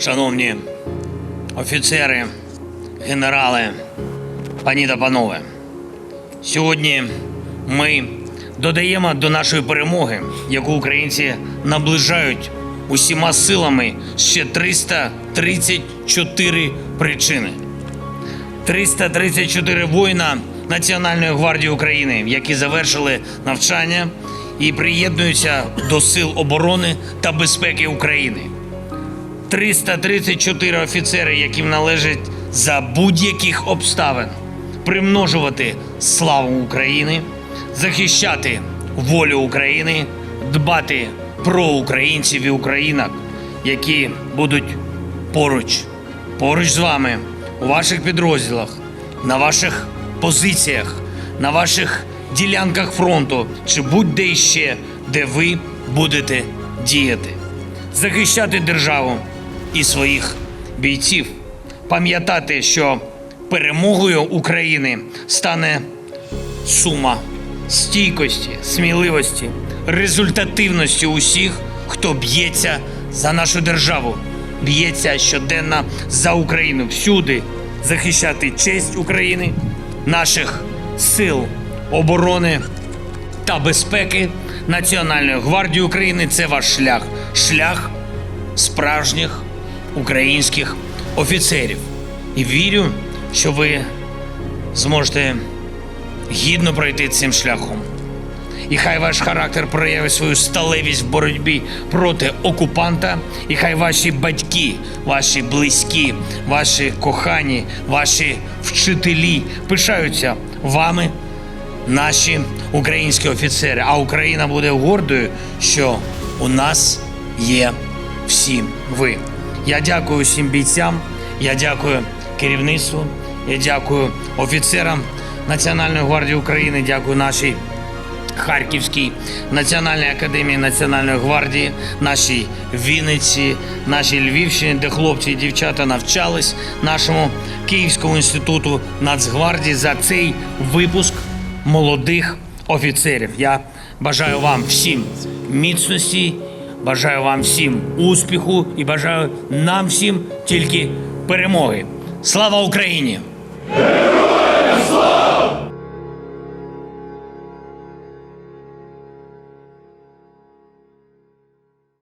Шановні офіцери, генерали, пані та панове, сьогодні ми додаємо до нашої перемоги, яку українці наближають усіма силами ще 334 причини. 334 воїна Національної гвардії України, які завершили навчання і приєднуються до сил оборони та безпеки України. 334 офіцери, яким належить за будь-яких обставин примножувати славу України, захищати волю України, дбати про українців і українок, які будуть поруч, поруч з вами у ваших підрозділах, на ваших позиціях, на ваших ділянках фронту чи будь-де іще, де ви будете діяти. Захищати державу і своїх бійців, пам'ятати, що перемогою України стане сума стійкості, сміливості, результативності усіх, хто б'ється за нашу державу, б'ється щоденно за Україну. Всюди, захищати честь України, наших сил оборони та безпеки Національної гвардії України. Це ваш шлях. Шлях справжніх українських офіцерів. І вірю, що ви зможете гідно пройти цим шляхом. І хай ваш характер проявить свою сталевість в боротьбі проти окупанта, і хай ваші батьки, ваші близькі, ваші кохані, ваші вчителі пишаються вами, наші українські офіцери. А Україна буде гордою, що у нас є всі ви. Я дякую всім бійцям, я дякую керівництву, я дякую офіцерам Національної гвардії України, дякую нашій Харківській Національній академії Національної гвардії, нашій Вінниці, нашій Львівщині, де хлопці і дівчата навчались, нашому Київському інституту Нацгвардії за цей випуск молодих офіцерів. Я бажаю вам всім міцності, бажаю вам всім успіху і бажаю нам всім тільки перемоги. Слава Україні!